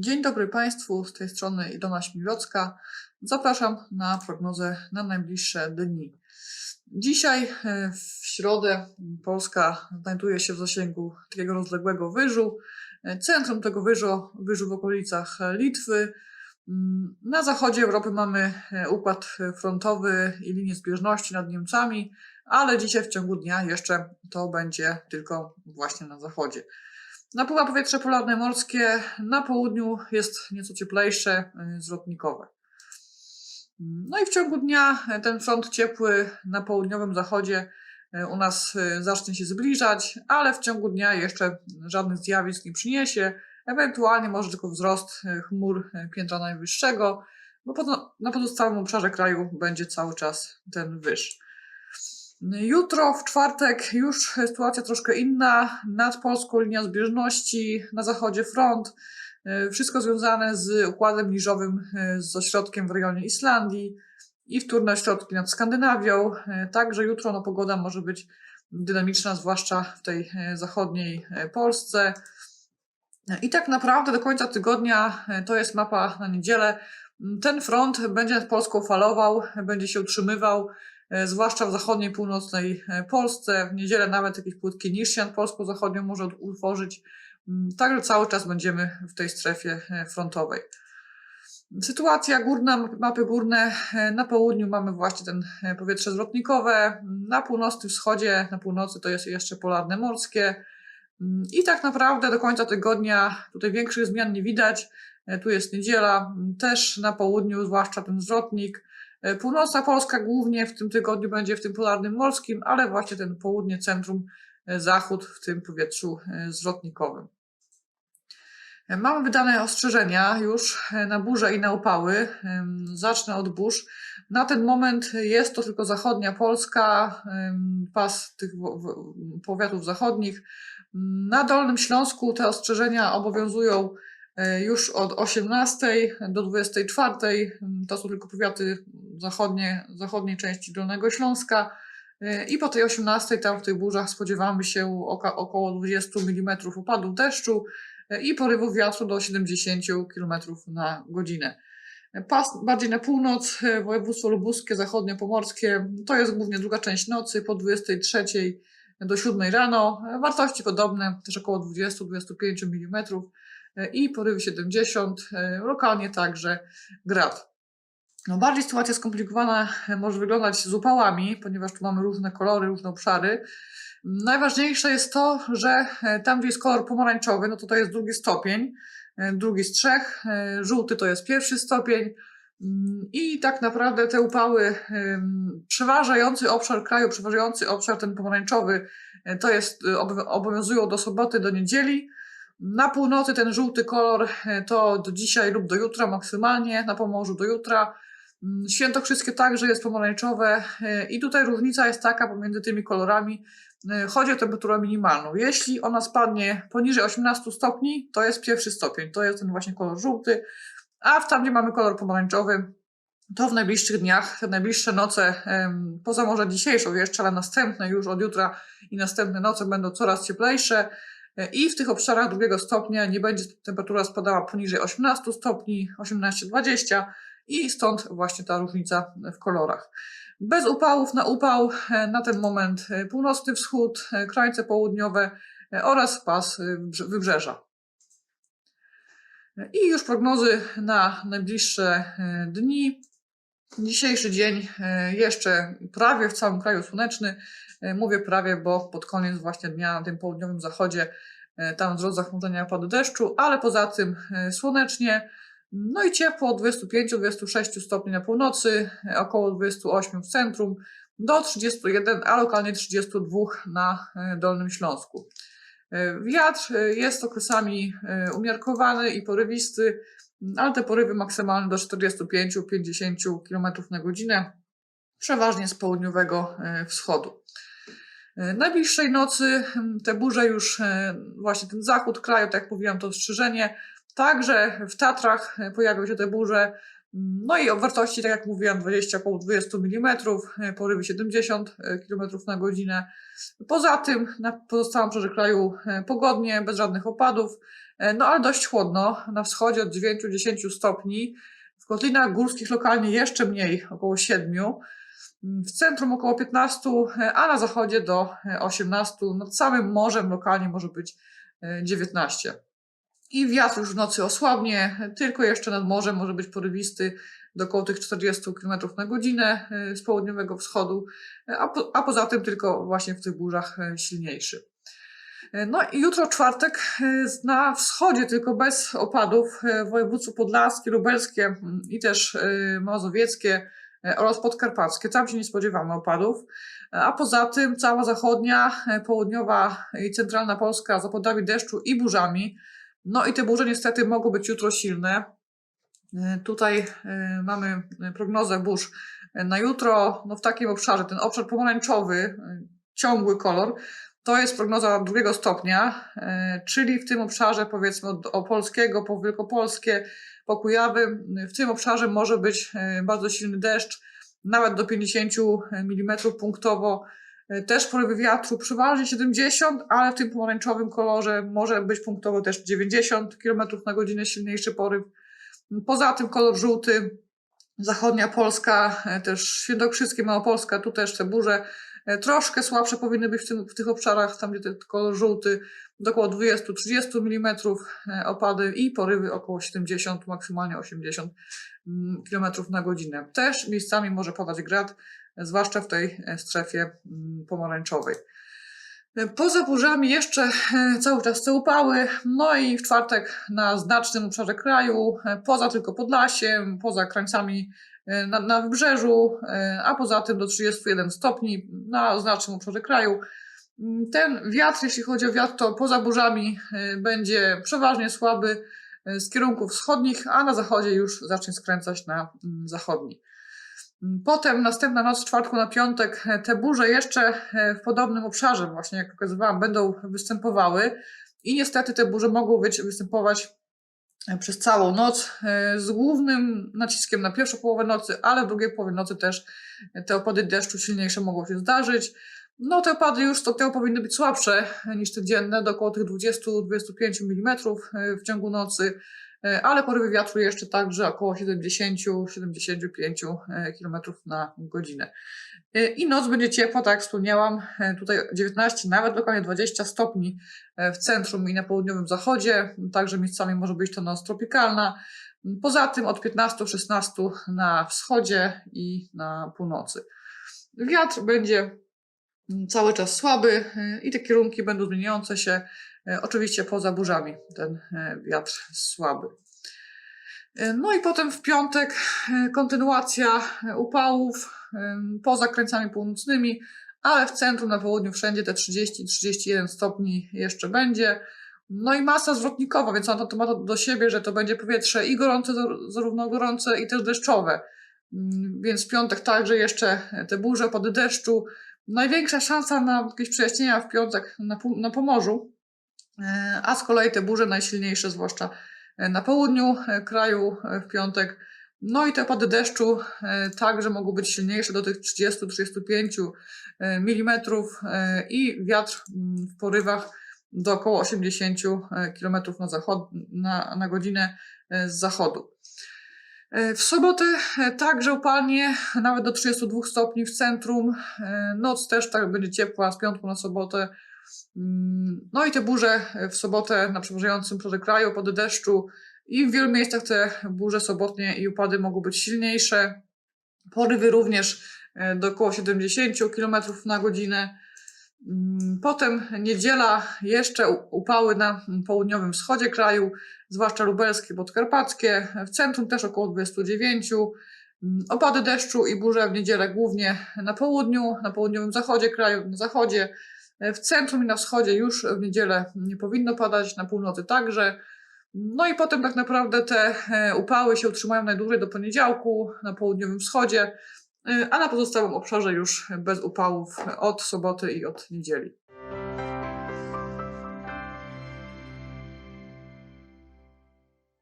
Dzień dobry Państwu, z tej strony Ilona Śmiwiocka. Zapraszam na prognozę na najbliższe dni. Dzisiaj e, w środę Polska znajduje się w zasięgu takiego rozległego wyżu. E, Centrum tego wyżu, wyżu w okolicach Litwy. Mm, Na zachodzie Europy mamy e, układ frontowy i linię zbieżności nad Niemcami, ale dzisiaj w ciągu dnia jeszcze to będzie tylko właśnie na zachodzie. Napływa powietrze polarne morskie, na południu jest nieco cieplejsze, y, zwrotnikowe. No i w ciągu dnia ten front ciepły na południowym zachodzie y, u nas zacznie się zbliżać, ale w ciągu dnia jeszcze żadnych zjawisk nie przyniesie. Ewentualnie może tylko wzrost chmur piętra najwyższego, bo na pozostałym obszarze kraju będzie cały czas ten wyż. Jutro, w czwartek, już sytuacja troszkę inna. Nad Polską linia zbieżności, na zachodzie front. E, Wszystko związane z układem niżowym, e, z ośrodkiem w rejonie Islandii i wtórne ośrodki nad Skandynawią. E, Także jutro no, pogoda może być dynamiczna, zwłaszcza w tej zachodniej Polsce. I tak naprawdę do końca tygodnia to jest mapa na niedzielę. Ten front będzie nad Polską falował, będzie się utrzymywał zwłaszcza w zachodniej, północnej e, Polsce. W niedzielę nawet jakieś płytkie niższe nad Polską zachodnią może utworzyć. Mm, Także cały czas będziemy w tej strefie e, frontowej. Sytuacja górna, mapy- górne. e, Na południu mamy właśnie ten e, powietrze zwrotnikowe. Na północnym wschodzie, na północy to jest jeszcze polarne morskie. Mm, I tak naprawdę do końca tygodnia tutaj większych zmian nie widać. E, Tu jest niedziela, m, też na południu, zwłaszcza ten zwrotnik. E, Północna Polska głównie w tym tygodniu będzie w tym polarnym morskim, ale właśnie ten południe, centrum, e, zachód w tym powietrzu e, zwrotnikowym. Mamy wydane ostrzeżenia już na burze i na upały. Zacznę od burz. Na ten moment jest to tylko zachodnia Polska, pas tych powiatów zachodnich. Na Dolnym Śląsku te ostrzeżenia obowiązują już od 18 do 24. To są tylko powiaty zachodnie, zachodniej części Dolnego Śląska. E, I po tej 18 tam w tych burzach spodziewamy się oka, około 20 mm opadów deszczu e, i porywów wiatru do 70 km na godzinę. Pas bardziej na północ, e, województwo lubuskie, zachodnio-pomorskie, to jest głównie druga część nocy, po 23 do 7 rano. E, Wartości podobne, też około 20-25 mm e, i porywy 70, e, lokalnie także grad. No bardziej sytuacja skomplikowana e, może wyglądać z upałami, ponieważ tu mamy różne kolory, różne obszary. Najważniejsze jest to, że e, tam, gdzie jest kolor pomarańczowy, no to to jest drugi stopień, e, drugi z trzech, e, żółty to jest pierwszy stopień. Mm, I tak naprawdę te upały, przeważający obszar kraju, przeważający obszar ten pomarańczowy, e, to jest, e, obow- obowiązują do soboty, do niedzieli. Na północy ten żółty kolor e, to do dzisiaj lub do jutra maksymalnie, na Pomorzu do jutra. Mm, Świętokrzyskie także jest pomarańczowe e, i tutaj różnica jest taka pomiędzy tymi kolorami. E, Chodzi o temperaturę minimalną. Jeśli ona spadnie poniżej 18 stopni, to jest pierwszy stopień, to jest ten właśnie kolor żółty, a w tam, gdzie mamy kolor pomarańczowy, to w najbliższych dniach, te najbliższe noce, poza może dzisiejszą jeszcze, ale następne już od jutra i następne noce będą coraz cieplejsze i w tych obszarach drugiego stopnia nie będzie temperatura spadała poniżej 18 stopni, 18-20 i stąd właśnie ta różnica w kolorach. Bez upałów na upał e, na ten moment e, północny wschód, e, krańce południowe e, oraz pas e, wybrze- wybrzeża. I już prognozy na najbliższe e, dni. Dzisiejszy dzień e, jeszcze prawie w całym kraju słoneczny. E, Mówię prawie, bo pod koniec właśnie dnia na tym południowym zachodzie e, tam wzrost zachmurzenia opadu deszczu, ale poza tym słonecznie. No i ciepło od 25-26 stopni na północy, około 28 w centrum, do 31, a lokalnie 32 na Dolnym Śląsku. Wiatr jest okresami umiarkowany i porywisty, ale te porywy maksymalne do 45-50 km na godzinę, przeważnie z południowego e, wschodu. E, Najbliższej nocy te burze już, e, właśnie ten zachód kraju, tak jak mówiłam, to ostrzeżenie. Także w Tatrach pojawią się te burze. No i o wartości, tak jak mówiłam, 20, około 20 mm, porywy 70 km na godzinę. Poza tym na pozostałym obszarze kraju pogodnie, bez żadnych opadów, no ale dość chłodno. Na wschodzie od 9-10 stopni, w kotlinach górskich lokalnie jeszcze mniej, około 7 w centrum około 15, a na zachodzie do 18. Nad samym morzem lokalnie może być 19. I wiatr już w nocy osłabnie, tylko jeszcze nad morzem może być porywisty do około tych 40 km na godzinę z południowego wschodu, a, po, a poza tym tylko właśnie w tych burzach silniejszy. Y, No i jutro czwartek na wschodzie, tylko bez opadów, województwo podlaskie, lubelskie mm, i też mazowieckie oraz podkarpackie. Tam się nie spodziewamy opadów. A poza tym cała zachodnia, południowa i centralna Polska z opadami deszczu i burzami. No i te burze niestety mogą być jutro silne. Tutaj mamy prognozę burz na jutro. No w takim obszarze, ten obszar pomarańczowy, ciągły kolor, to jest prognoza drugiego stopnia, czyli w tym obszarze powiedzmy od Opolskiego po Wielkopolskie, po Kujawy, w tym obszarze może być bardzo silny deszcz, nawet do 50 mm punktowo. Też porywy wiatru przeważnie 70, ale w tym pomarańczowym kolorze może być punktowo też 90 km na godzinę silniejszy poryw. Poza tym kolor żółty, zachodnia Polska, też Świętokrzyskie, Małopolska, tu też te burze troszkę słabsze powinny być w, tym, w tych obszarach, tam gdzie ten kolor żółty, do około 20-30 mm opady i porywy około 70, maksymalnie 80 km na godzinę. Też miejscami może padać grad, zwłaszcza w tej strefie pomarańczowej. Poza burzami jeszcze cały czas te upały, no i w czwartek na znacznym obszarze kraju, poza tylko Podlasiem, poza krańcami na, na wybrzeżu, a poza tym do 31 stopni na znacznym obszarze kraju. Ten wiatr, jeśli chodzi o wiatr, to poza burzami będzie przeważnie słaby z kierunków wschodnich, a na zachodzie już zacznie skręcać na zachodni. Potem następna noc czwartku na piątek te burze jeszcze w podobnym obszarze, właśnie jak pokazywałam, będą występowały i niestety te burze mogą występować przez całą noc z głównym naciskiem na pierwszą połowę nocy, ale w drugiej połowie nocy też te opady deszczu silniejsze mogą się zdarzyć. No te opady już stopniowo powinny być słabsze niż te dzienne, do około tych 20-25 mm w ciągu nocy. E, ale porywy wiatru jeszcze także około 70-75 km na godzinę. E, I noc będzie ciepła, tak jak wspomniałam, e, tutaj 19, nawet lokalnie 20 stopni w centrum i na południowym zachodzie, także miejscami może być to noc tropikalna. Poza tym od 15-16 na wschodzie i na północy. Wiatr będzie cały czas słaby i te kierunki będą zmieniające się. Oczywiście poza burzami ten wiatr słaby. No i potem w piątek kontynuacja upałów poza krańcami północnymi, ale w centrum, na południu wszędzie te 30-31 stopni jeszcze będzie. No i masa zwrotnikowa, więc on to ma do siebie, że to będzie powietrze i gorące, zarówno gorące i też deszczowe. Więc w piątek także jeszcze te burze, pod deszczu. Największa szansa na jakieś przejaśnienia w piątek na, na Pomorzu, a z kolei te burze najsilniejsze, zwłaszcza na południu kraju w piątek. No i te opady deszczu także mogą być silniejsze do tych 30-35 mm i wiatr w porywach do około 80 km na, zachod, na, na godzinę z zachodu. W sobotę także upalnie, nawet do 32 stopni w centrum. Noc też tak będzie ciepła z piątku na sobotę. No i te burze w sobotę na przeważającym przodze kraju pod deszczu i w wielu miejscach te burze sobotnie i upady mogą być silniejsze. Porywy również do około 70 km na godzinę. Potem niedziela, jeszcze upały na południowym wschodzie kraju, zwłaszcza lubelskie, podkarpackie, w centrum też około 29. Opady deszczu i burze w niedzielę głównie na południu, na południowym zachodzie kraju, na zachodzie. W centrum i na wschodzie już w niedzielę nie powinno padać, na północy także. No i potem tak naprawdę te upały się utrzymają najdłużej do poniedziałku na południowym wschodzie, a na pozostałym obszarze już bez upałów od soboty i od niedzieli.